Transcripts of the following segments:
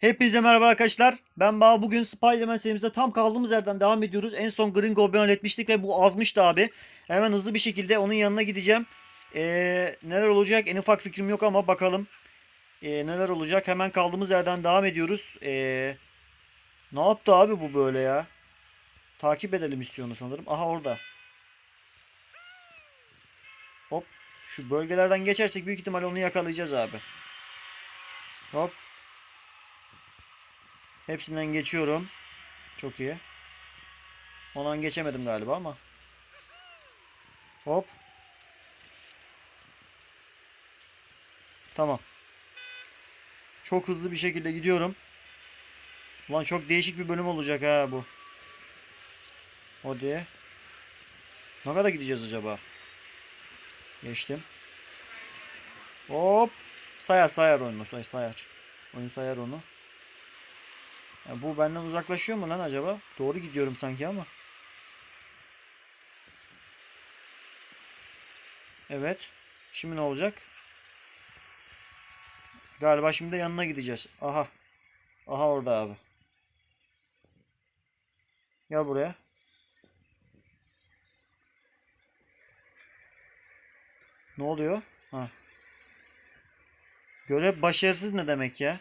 Hepinize merhaba arkadaşlar. Ben Bağ. Bugün Spider-Man serimizde tam kaldığımız yerden devam ediyoruz. En son Green Goblin halletmiştik ve bu azmıştı abi. Hemen hızlı bir şekilde onun yanına gideceğim. Ee, neler olacak en ufak fikrim yok ama bakalım. Ee, neler olacak hemen kaldığımız yerden devam ediyoruz. Ee, ne yaptı abi bu böyle ya? Takip edelim istiyor onu sanırım. Aha orada. Hop. Şu bölgelerden geçersek büyük ihtimalle onu yakalayacağız abi. Hop. Hepsinden geçiyorum. Çok iyi. Ondan geçemedim galiba ama. Hop. Tamam. Çok hızlı bir şekilde gidiyorum. Ulan çok değişik bir bölüm olacak ha bu. Hadi. Ne kadar gideceğiz acaba? Geçtim. Hop. Sayar sayar. Say, sayar. Oyun sayar onu. Ya bu benden uzaklaşıyor mu lan acaba? Doğru gidiyorum sanki ama. Evet. Şimdi ne olacak? Galiba şimdi de yanına gideceğiz. Aha. Aha orada abi. Gel buraya. Ne oluyor? Ha. Görev başarısız ne demek ya?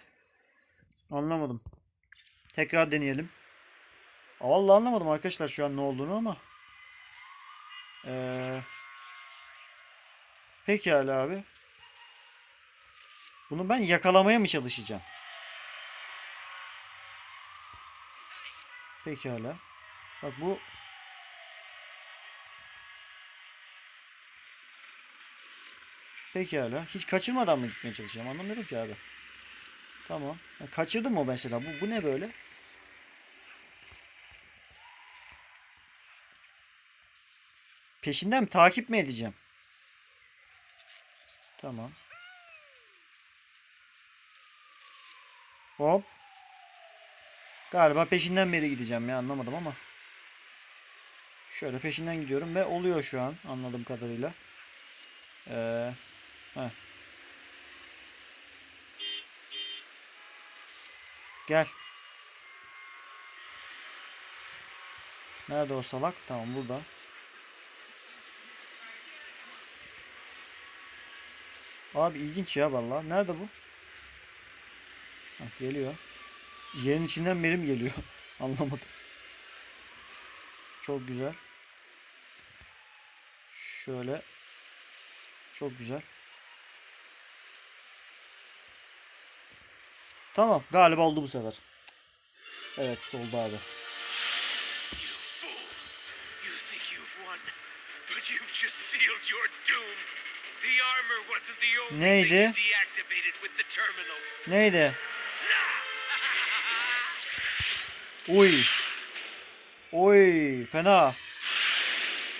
Anlamadım. Tekrar deneyelim. Vallahi anlamadım arkadaşlar şu an ne olduğunu ama. Ee, pekala abi. Bunu ben yakalamaya mı çalışacağım? Pekala. Bak bu Pekala. Hiç kaçırmadan mı gitmeye çalışacağım? Anlamıyorum ki abi. Tamam. Ya kaçırdım mı mesela? Bu, bu ne böyle? Peşinden mi? Takip mi edeceğim? Tamam. Hop. Galiba peşinden beri gideceğim ya anlamadım ama. Şöyle peşinden gidiyorum ve oluyor şu an anladığım kadarıyla. Ee, heh. Gel. Nerede o salak? Tamam burada. Abi ilginç ya vallahi. Nerede bu? Hah, geliyor. Yerin içinden beri mi geliyor? Anlamadım. Çok güzel. Şöyle. Çok güzel. Tamam. Galiba oldu bu sefer. Evet oldu abi. Neydi? Neydi? Uy. Oy fena.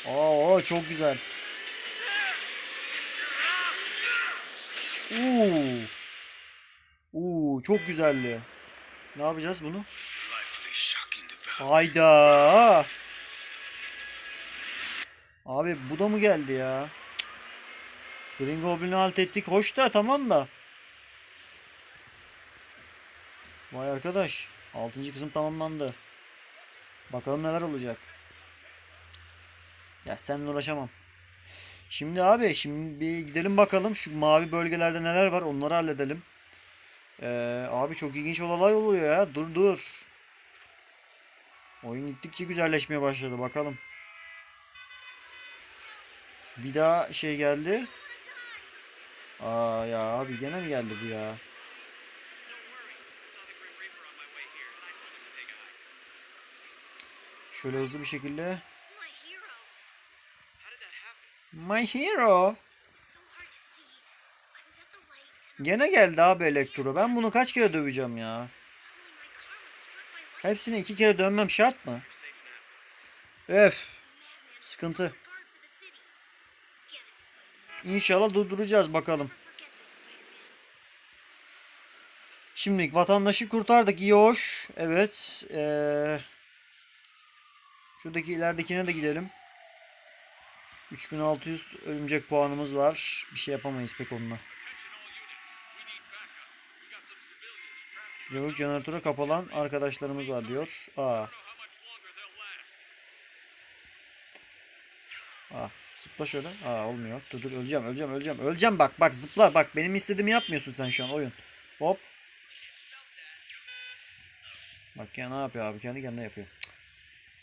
Aa çok güzel. Uuu. Uuu çok güzeldi. Ne yapacağız bunu? Hayda. Abi bu da mı geldi ya? Green Goblin'i alt ettik. Hoş da tamam da. Vay arkadaş. 6. kısım tamamlandı. Bakalım neler olacak. Ya seninle uğraşamam. Şimdi abi şimdi bir gidelim bakalım şu mavi bölgelerde neler var onları halledelim. Ee, abi çok ilginç olaylar oluyor ya. Dur dur. Oyun gittikçe güzelleşmeye başladı bakalım. Bir daha şey geldi. Aa ya abi gene mi geldi bu ya? Şöyle hızlı bir şekilde. My hero. Gene geldi abi elektro. Ben bunu kaç kere döveceğim ya? Hepsini iki kere dönmem şart mı? Öf. Sıkıntı. İnşallah durduracağız bakalım. Never forget this, Spider-Man. Şimdi vatandaşı kurtardık. iyi hoş. Evet. Ee, şuradaki ileridekine de gidelim. 3600 örümcek puanımız var. Bir şey yapamayız pek onunla. Yavuk jeneratöre kapalan arkadaşlarımız var diyor. Aa. Aa. Zıpla şöyle. Aa olmuyor. Dur dur öleceğim öleceğim öleceğim. Öleceğim bak bak zıpla bak benim istediğimi yapmıyorsun sen şu an oyun. Hop. Bak ya ne yapıyor abi kendi kendine yapıyor.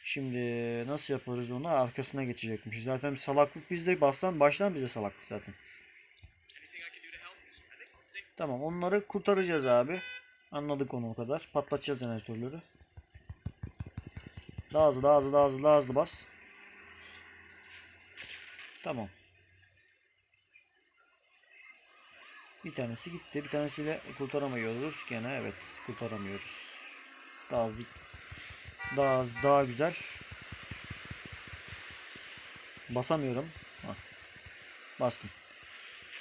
Şimdi nasıl yaparız onu? Arkasına geçecekmiş. Zaten salaklık bizde baştan baştan bize salaklık zaten. Tamam onları kurtaracağız abi. Anladık onu o kadar. Patlatacağız jeneratörleri. Daha hızlı daha hızlı daha hızlı daha hızlı bas. Tamam. Bir tanesi gitti. Bir tanesiyle kurtaramıyoruz. Gene evet kurtaramıyoruz. Daha hızlı. Daha hızlı, daha güzel. Basamıyorum. Hah. Bastım.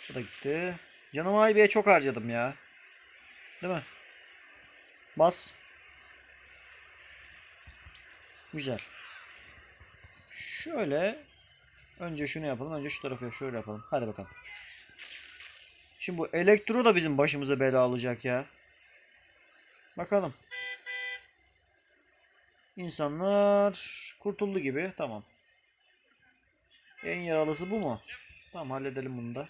Bu da gitti. Canım Aybe'ye çok harcadım ya. Değil mi? Bas. Güzel. Şöyle önce şunu yapalım. Önce şu tarafı şöyle yapalım. Hadi bakalım. Şimdi bu elektro da bizim başımıza bela olacak ya. Bakalım. İnsanlar kurtuldu gibi. Tamam. En yaralısı bu mu? Tamam halledelim bunu da.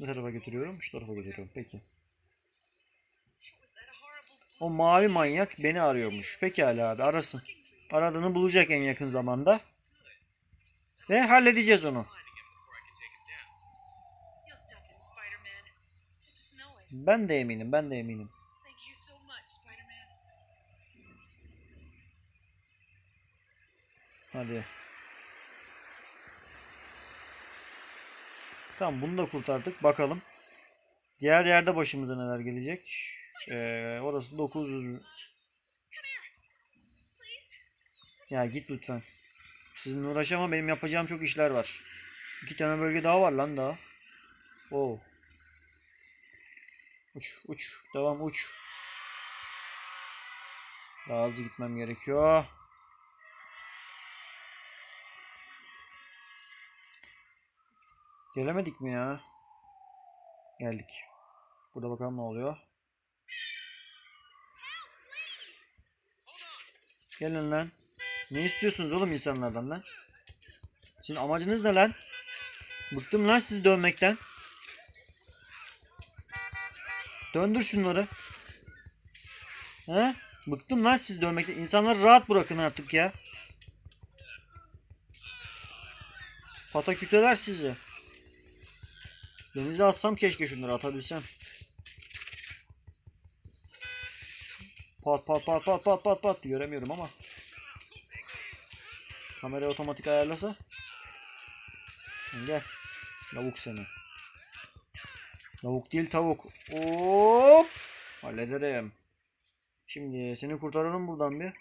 Ne tarafa götürüyorum? Şu tarafa götürüyorum. Peki. O mavi manyak beni arıyormuş. Pekala abi arasın. Aradığını bulacak en yakın zamanda. Ve halledeceğiz onu. Ben de eminim, ben de eminim. Hadi. Tamam bunu da kurtardık. Bakalım. Diğer yerde başımıza neler gelecek. Ee, orası 900 mü? Ya git lütfen. Sizinle uğraşamam. Benim yapacağım çok işler var. İki tane bölge daha var lan daha. Oo. Uç uç. Devam uç. Daha hızlı gitmem gerekiyor. Gelemedik mi ya? Geldik. Burada bakalım ne oluyor. Gelin lan. Ne istiyorsunuz oğlum insanlardan lan? Sizin amacınız ne lan? Bıktım lan sizi dövmekten. Döndür şunları. He? Bıktım lan sizi dövmekten. İnsanları rahat bırakın artık ya. Pataküteler sizi. Denize atsam keşke şunları atabilsem. Pat pat pat pat pat pat pat göremiyorum ama. Kamera otomatik ayarlasa. Gel. Lavuk seni. Lavuk değil tavuk. Hop. Hallederim. Şimdi seni kurtarırım buradan bir.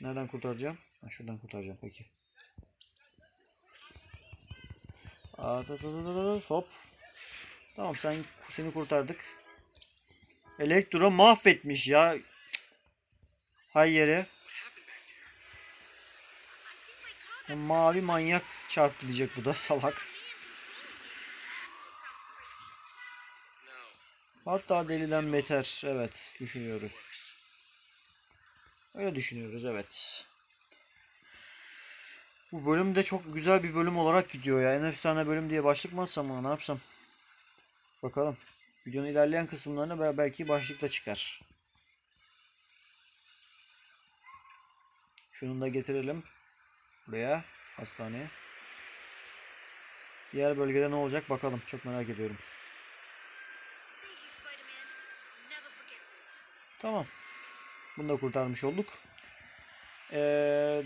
Nereden kurtaracağım? Ha, şuradan kurtaracağım peki. Da, hop. Tamam sen seni kurtardık. Elektro mahvetmiş ya. Hay mavi manyak çarptı diyecek bu da salak. Hatta deliden beter. Evet düşünüyoruz. Öyle düşünüyoruz evet. Bu bölüm de çok güzel bir bölüm olarak gidiyor ya. En efsane bölüm diye başlık mı atsam ne yapsam? Bakalım. Videonun ilerleyen kısımlarına bel- belki başlıkla çıkar. Şunu da getirelim. Buraya. Hastaneye. Diğer bölgede ne olacak bakalım. Çok merak ediyorum. Tamam. Bunu da kurtarmış olduk. Ee,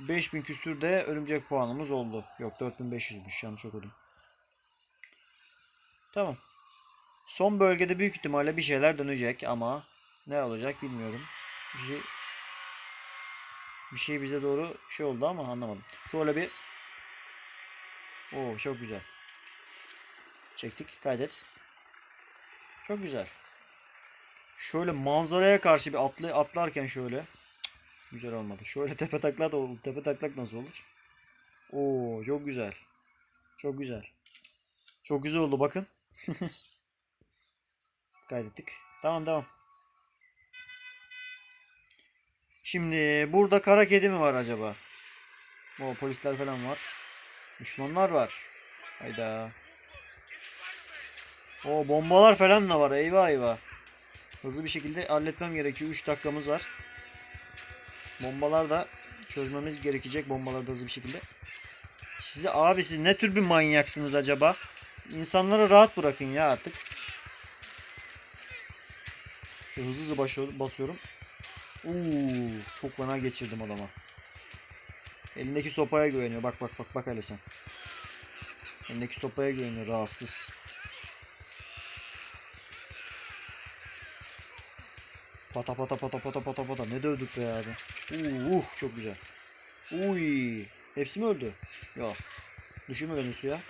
5000 küsür de örümcek puanımız oldu. Yok 4500'müş yanlış okudum. Tamam. Son bölgede büyük ihtimalle bir şeyler dönecek ama ne olacak bilmiyorum. Bir şey bir şey bize doğru şey oldu ama anlamadım. Şöyle bir Oo çok güzel. Çektik kaydet. Çok güzel. Şöyle manzaraya karşı bir atlı atlarken şöyle. Güzel olmadı. Şöyle tepe taklak da olur. Tepe taklak nasıl olur? Oo çok güzel. Çok güzel. Çok güzel oldu bakın. Kaydettik. Tamam devam. Şimdi burada kara kedi mi var acaba? O polisler falan var. Düşmanlar var. Hayda. O bombalar falan da var. Eyvah eyvah. Hızlı bir şekilde halletmem gerekiyor. 3 dakikamız var. Bombalar da çözmemiz gerekecek. Bombaları da hızlı bir şekilde. Size abi siz ne tür bir manyaksınız acaba? İnsanları rahat bırakın ya artık. Hızlı hızlı basıyorum. Uuu, çok fena geçirdim adama. Elindeki sopaya güveniyor. Bak bak bak bak hele sen. Elindeki sopaya güveniyor rahatsız. Pata pata pata pata pata pata. Ne dövdük be abi. Uh, çok güzel. Uy. Hepsi mi öldü? Yok. Düşürme beni suya.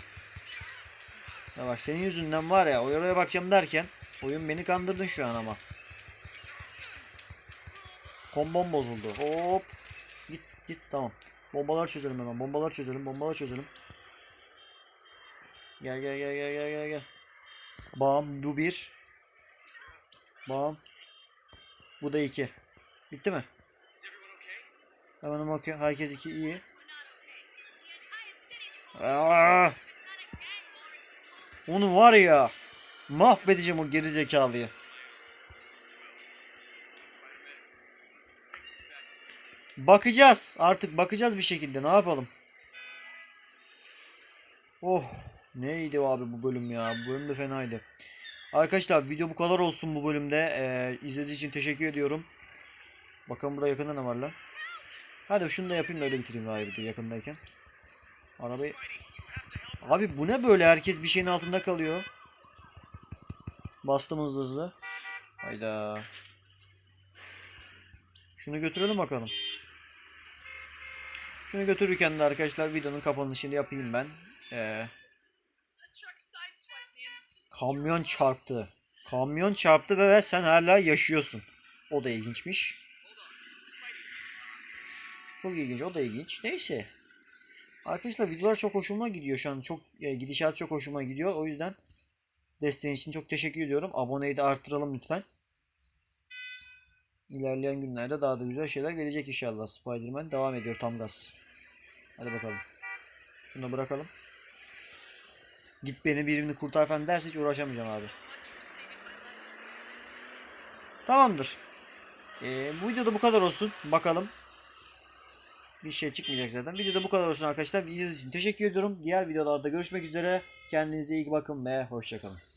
Ya bak senin yüzünden var ya oraya bakacağım derken oyun beni kandırdın şu an ama. Kombom bozuldu. Hop. Git git tamam. Bombalar çözelim hemen. Bombalar çözelim. Bombalar çözelim. Gel gel gel gel gel gel gel. Bam bu bir. Bam. Bu da iki. Bitti mi? Hemen okey. Herkes iki iyi. Aa! Onu var ya mahvedeceğim o geri zekalıyı. Bakacağız. Artık bakacağız bir şekilde. Ne yapalım? Oh. Neydi abi bu bölüm ya? Bu bölüm de fenaydı. Arkadaşlar video bu kadar olsun bu bölümde. Ee, izlediğiniz için teşekkür ediyorum. Bakalım burada yakında ne var lan? Hadi şunu da yapayım da öyle bitireyim daha iyi yakındayken. Arabayı... Abi bu ne böyle? Herkes bir şeyin altında kalıyor. Bastım hızlı hızlı. Hayda. Şunu götürelim bakalım. Şunu götürürken de arkadaşlar videonun kapanışını yapayım ben. Ee, kamyon çarptı. Kamyon çarptı ve sen hala yaşıyorsun. O da ilginçmiş. Çok ilginç. O da ilginç. Neyse. Arkadaşlar videolar çok hoşuma gidiyor şu an. Çok e, gidişat çok hoşuma gidiyor. O yüzden desteğin için çok teşekkür ediyorum. Aboneyi de arttıralım lütfen. İlerleyen günlerde daha da güzel şeyler gelecek inşallah. Spider-Man devam ediyor tam gaz. Hadi bakalım. Şunu da bırakalım. Git beni birini kurtar falan derse hiç uğraşamayacağım abi. Tamamdır. Ee, bu videoda bu kadar olsun. Bakalım. Bir şey çıkmayacak zaten. Videoda bu kadar olsun arkadaşlar. Videonuz için teşekkür ediyorum. Diğer videolarda görüşmek üzere. Kendinize iyi bakın ve hoşçakalın.